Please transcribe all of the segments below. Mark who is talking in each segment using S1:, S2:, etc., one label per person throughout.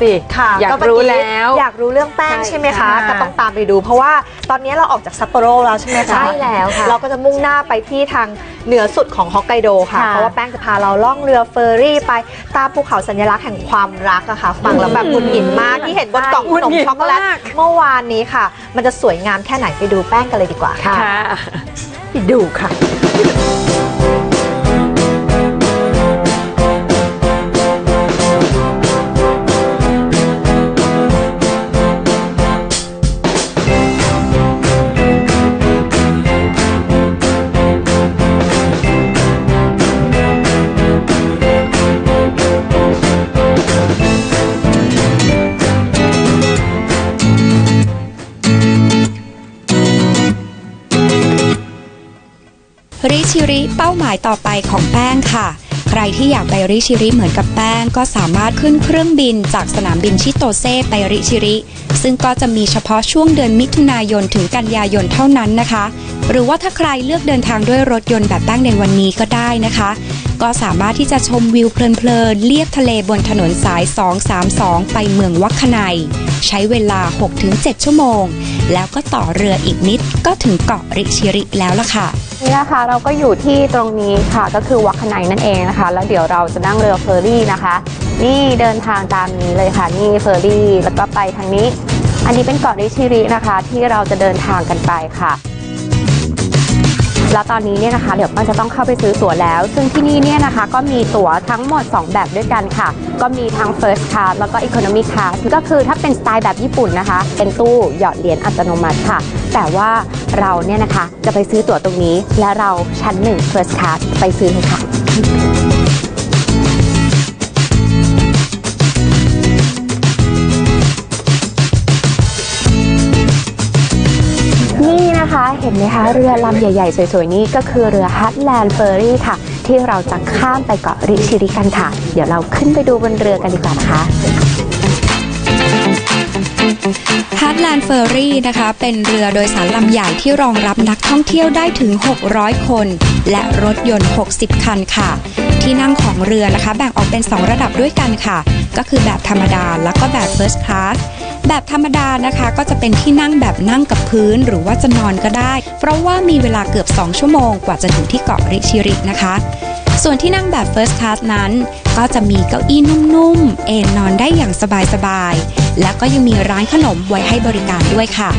S1: สิ
S2: ค่ะ
S1: อยาก
S2: เมื่
S1: รู้แล้ว
S2: อยากรู้เรื่องแป้ง
S1: ใช่
S2: ใช่ไหมคะ
S1: ค่ะ
S2: ก็ต้องตามไปดู เพราะว่าตอนนี้เราออกจากซัปโปโรแล้วใช่ไหมคะ
S1: ใช่แล้วค่ะ
S2: เราก็จะมุ่งหน้าไปที่ทางเหนือสุดของฮอกไกโดค่ะ
S1: ค่ะ
S2: เพราะว่าแป้งจะพาเราล่องเรือเฟอร์รี่ไปตามภูเขาสัญลักษณ์แห่งความรักอะค่ะฟังแล้วแบบหงุดหงิดมากที่เห็นบนกล่องขนมช็อกโกแลตเมื่อวานนี้ค่ะ มันจะสวยงามแค่ไหนไปดูแป้งกันเลยดีกว่า
S1: ค่ะไปดูค่ะ
S3: ริชิริเป้าหมายต่อไปของแป้งค่ะ ใครที่อยากไปริชิริเหมือนกับแป้ง ก็สามารถขึ้นเครื่องบินจากสนามบินชิโตเซไปริชิริ ซึ่งก็จะมีเฉพาะช่วงเดือนมิถุนายนถึงกันยายนเท่านั้นนะคะ หรือว่าถ้าใครเลือกเดินทางด้วยรถยนต์แบบแป้งในวันนี้ก็ได้นะคะก็สามารถที่จะชมวิวเพลินๆเลียบทะเลบนถนนสาย 232 ไปเมืองวัคคไนใช้เวลา 6-7 ชั่วโมง แล้วก็ต่อเรืออีกนิดก็ถึงเกาะริชิริแล้วล่ะค่ะ
S4: นี่นะคะเราก็อยู่ที่ตรงนี้ค่ะก็คือวัดขนนั่นเองนะคะ แล้วเดี๋ยวเราจะนั่งเรือเฟอร์รี่นะคะ นี่เดินทางตามนี้เลยค่ะ นี่เฟอร์รี่แล้วก็ไปทางนี้ อันนี้เป็นเกาะริชิรินะคะ ที่เราจะเดินทางกันไปค่ะ แล้วตอนนี้เนี่ยนะคะเดี๋ยวมันจะต้องเข้าไปซื้อตั๋วแล้ว ซึ่งที่นี่เนี่ยนะคะก็มีตั๋วทั้งหมด 2 แบบด้วยกันค่ะ ก็มีทั้ง First Class แล้วก็ Economy Class ก็คือถ้าเป็นสไตล์แบบญี่ปุ่นนะคะ เป็นตู้หยอดเหรียญอัตโนมัติค่ะ แต่ว่าเราเนี่ยนะคะจะไปซื้อตั๋วตรงนี้ และเราชั้นหนึ่ง First Class ไปซื้อเลยค่ะ เห็นไหมคะ เรือลำใหญ่ ๆ สวย ๆ นี่ก็คือเรือ Heartland Ferry ค่ะ ที่เราจะข้ามไปเกาะริชิริกันค่ะ เดี๋ยวเราขึ้นไปดูบนเรือกันดีกว่านะคะ
S3: Heartland Ferry นะคะ เป็นเรือโดยสารลำใหญ่ที่รองรับนักท่องเที่ยวได้ถึง 600 คน และรถยนต์ 60 คันค่ะ ที่นั่งของเรือนะคะ แบ่งออกเป็น 2 ระดับด้วยกันค่ะ ก็คือแบบธรรมดา แล้วก็แบบ First Class แบบธรรมดานะคะก็จะเป็นที่นั่งแบบนั่งกับพื้น หรือว่าจะนอนก็ได้ เพราะว่ามีเวลาเกือบ 2 ชั่วโมงกว่าจะถึงที่เกาะริชิรินะคะ ส่วนที่นั่งแบบ First Class นั้น ก็จะมีเก้าอี้นุ่มๆ เอนนอนได้อย่างสบายๆ และก็ยังมีร้านขนมไว้ให้บริการด้วยค่ะ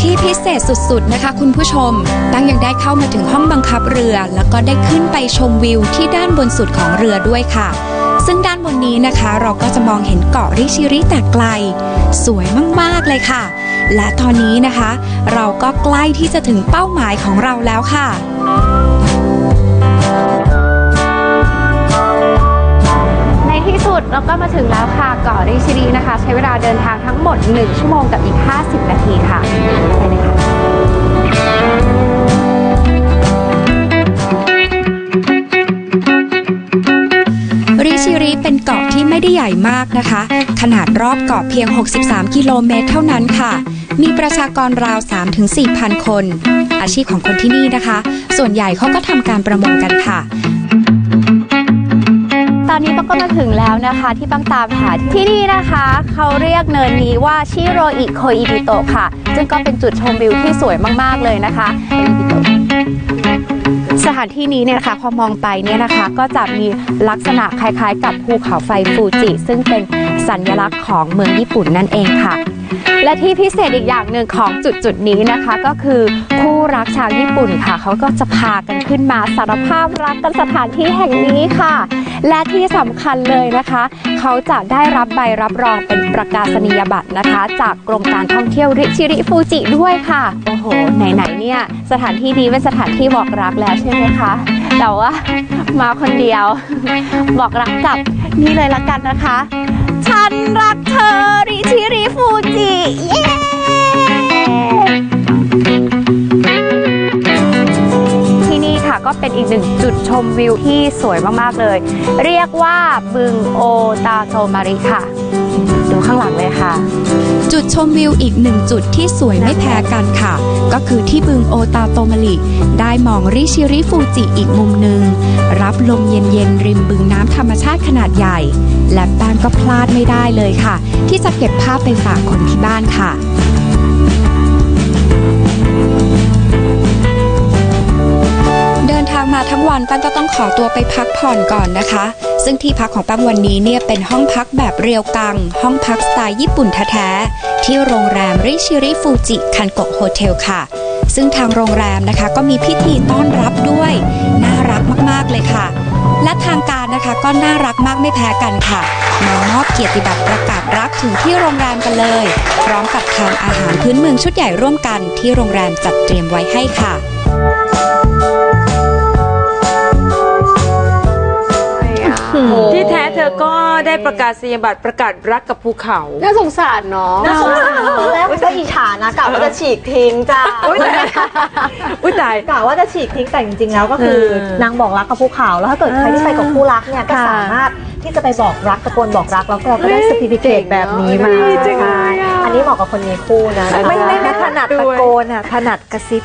S3: ที่พิเศษสุดๆ นะคะคุณผู้ชม ตั้งยังได้เข้ามาถึงห้องบังคับเรือ แล้วก็ได้ขึ้นไปชมวิวที่ด้านบนสุดของเรือด้วยค่ะ ซึ่งด้านบนนี้นะคะ เราก็จะมองเห็นเกาะริชิริแต่ไกล สวยมากๆเลยค่ะ และตอนนี้นะคะ เราก็ใกล้ที่จะถึงเป้าหมายของเราแล้วค่ะ
S4: ในที่สุดเราก็มาถึงแล้วค่ะเกาะริชิรินะคะ ใช้เวลาเดินทางทั้งหมด 1 ชั่วโมงกับอีก 50 นาทีค่ะไปเลยค่ะ
S3: ไม่ได้ใหญ่มากนะคะ ขนาดรอบเกาะเพียง 63 กิโลเมตรเท่านั้นค่ะ มีประชากรราว 3-4พันคน อาชีพของคนที่นี่นะคะ ส่วนใหญ่เขาก็ทำการประมงกันค่ะ
S4: ตอนนี้ปังก็มาถึงแล้วนะคะที่ปังตามหาที่นี่นะคะ เขาเรียกเนินนี้ว่าชิโรอิโคอิบิโตะค่ะ ซึ่งก็เป็นจุดชมวิวที่สวยมาก ๆ เลยนะคะ สถานที่นี้เนี่ยนะคะพอมองไปเนี่ยนะคะก็จะมีลักษณะคล้ายๆ กับภูเขาไฟฟูจิ ซึ่งเป็นสัญลักษณ์ของเมืองญี่ปุ่นนั่นเองค่ะ และที่พิเศษอีกอย่างหนึ่งของจุดจุดๆนี้นะคะ ก็คือคู่รักชาวญี่ปุ่นค่ะ เขาก็จะพากันขึ้นมาสารภาพรักกันสถานที่แห่งนี้ค่ะ และที่สำคัญเลยนะคะ เขาจะได้รับใบรับรองเป็นประกาศนียบัตรนะคะ จากกรมการท่องเที่ยวริชิริฟูจิด้วยค่ะ โอ้โห ไหนๆเนี่ย สถานที่นี้เป็นสถานที่บอกรักแล้วใช่ไหมคะ แต่ว่ามาคนเดียว บอกรักกับนี่เลยละกันนะคะ ฉันรักเธอริชิริฟูจิ เย้ ก็เป็นอีกหนึ่งจุดชมวิวที่สวยมากๆเลย เรียกว่าบึงโอตาโตมาริค่ะ ดูข้างหลังเลยค่ะ
S3: จุดชมวิวอีกหนึ่งจุดที่สวยไม่แพ้กันค่ะ ก็คือที่บึงโอตาโตมาริได้มองริชิริฟูจิอีกมุมหนึ่งรับลมเย็นๆริมบึงน้ำธรรมชาติขนาดใหญ่ และแป้งก็พลาดไม่ได้เลยค่ะ ที่จะเก็บภาพไปฝากคนที่บ้านค่ะ วันตั้งก็ต้องขอตัวไปพักผ่อนก่อนนะคะ ซึ่งที่พักของตั้งวันนี้เนี่ยเป็นห้องพักแบบเรียวกัง ห้องพักสไตล์ญี่ปุ่นแท้ๆที่โรงแรมริชิริฟูจิคันโกะโฮเทลค่ะ ซึ่งทางโรงแรมนะคะก็มีพิธีต้อนรับด้วย น่ารักมากๆเลยค่ะ และทางการนะคะก็น่ารักมากไม่แพ้กันค่ะมามอบเกียรติบัตรประกาศรักถึงที่โรงแรมกันเลย พร้อมกับทานอาหารพื้นเมืองชุดใหญ่ร่วมกันที่โรงแรมจัดเตรียมไว้ให้ค่ะ
S5: ที่แท้เธอก็ได้ประกาศนียบัตรประกาศรักกับภูเขา
S1: น่าสงสารเนาะ
S2: น่าสงสารตอนแรกก็อิจฉานะกะว่าจะฉีกทิ้งจ้า
S5: อุ้ยตาย
S2: กะว่าจะฉีกทิ้งแต่จริงๆแล้วก็คือ
S5: เออนา
S2: งบอกรักกับภูเขาแล้วถ้าเกิดใครที่ไปกับคู่รักเนี่ยก็
S5: ค่ะ
S2: สามารถที่จะไปบอกรักตะโกนบอกรักแล้วเราก็ได้สติฟิเคตแบบนี้มา
S5: ดีจังเลยอะ
S2: อันนี้เหมาะกับคนมีคู่นะ
S5: ไม่ไม่ไม่ถนัดตะโกน
S2: อะถนัดกระซิบ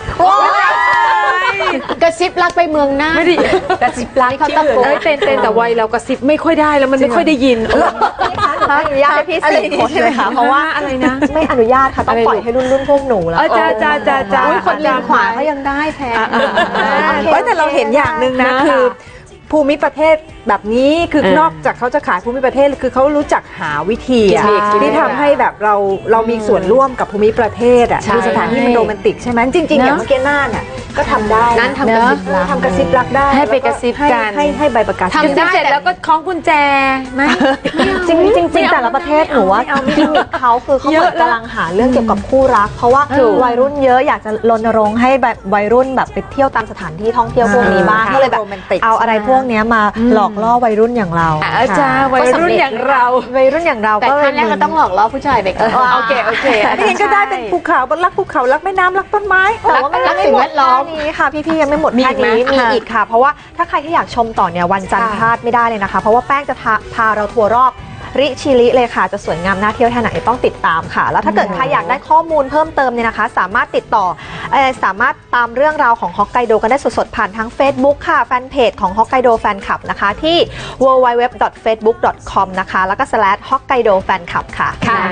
S1: กระซิบรักไปเมืองหน้า
S5: ไม่ได้
S1: กระซิบรักเขาตะโกน
S5: เอ้ยเต้นเต้นแต่วัยเรากระซิบไม่ค่อยได้แล้วมันไม่ค่อยได้ยินเออ
S2: ไม่อนุญาตให้พี่สี่คนใช่ไหมคะเพราะว่า
S5: อะไรนะ
S2: ไม่อนุญาตค่ะต้องปล่อยให้รุ่นรุ่นๆพวกหนูแล้ว
S5: เออจ้าจ้าจ้าจ้า
S1: อุ๊ยคนเลนขวาเขายังได้แทน
S6: เอ้ยแต่เราเห็นอย่างหนึ่งนะ
S5: นะ
S6: คือ ภูมิประเทศแบบนี้คือ
S5: เออน
S6: อกจากเขาจะขายภูมิประเทศคือเขารู้จักหาวิธีอะ
S5: ใช่
S6: ที่ทำให้แบบเราเรามีส่วนร่วมกับภูมิประเทศอะ
S1: ใช่
S6: คือสถานที่มันโรแมนติกใช่ไหมจริงๆอย่างเมื่อกี้น่านเนี่ยก็ทำได้
S1: นั่นทำกระซิบรัก
S6: ทำกระซิบรักได้
S5: ให้ไปกระซิบกัน
S6: ให้ให้ให้ใบประกาศ
S1: ทำได้
S5: เสร็จแล้วก็คล้องกุญแจไหม
S2: จริงจริงจริงแต่ละประเทศหนูว่ากิมมิคเขาคือเขาเหมือนกำลังหาเรื่องเกี่ยวกับคู่รัก เพราะว่าวัยรุ่นเยอะอยากจะรณรงค์ให้แบบวัยรุ่นแบบไปเที่ยวตามสถานที่ท่องเที่ยวพวกนี้บ้าง
S6: อ่า
S2: ก็เลยแบบ
S6: โรแมนติก
S2: เอาอะไรพวกเนี้ยมาหลอกล่อวัยรุ่นอย่างเรา
S5: อาจารย์วัยรุ่นอย่างเรา
S2: วัยรุ่นอย่างเรา
S1: แต่
S2: ก็
S1: ขั้นแรกเราต้องหลอกล่อผู้ชายไปก่อน
S5: โอเคโอเค
S6: นี่ยังก็ได้เป็นภูเขารักภูเขารักแม่น้ำรักต้นไม้
S2: แต่ว่ามัน
S1: รั
S2: ยัง
S1: ก
S2: ไม่
S1: สิ่ง
S2: หม
S1: แว
S2: ด
S1: ดล้อม
S2: แค่นี้ค่ะพี่ๆยังไม่หมด
S5: มี
S2: แค่
S5: อีกไหม
S2: นี้มี
S5: ค่ะ
S2: อีกค่ะ เพราะว่าถ้าใครที่อยากชมต่อเนี่ยวันจันทร์พลาดไม่ได้เลยนะคะ เพราะว่าแป้งจะพาพาเราทัวร์รอบ ริชิลิเลยค่ะ จะสวยงามน่าเที่ยวแค่ไหนต้องติดตามค่ะ แล้วถ้าเกิดใครอยากได้ข้อมูลเพิ่มเติมเนี่ยนะคะ สามารถติดต่อเอ่อสามารถตามเรื่องราวของฮอกไกโดกันได้สดๆผ่านทั้ง Facebook ค่ะแฟนเพจของฮอกไกโดแฟนคลับนะคะที่ www.facebook.com นะคะแล้วก็ slash hokkaido fan club ค่ะ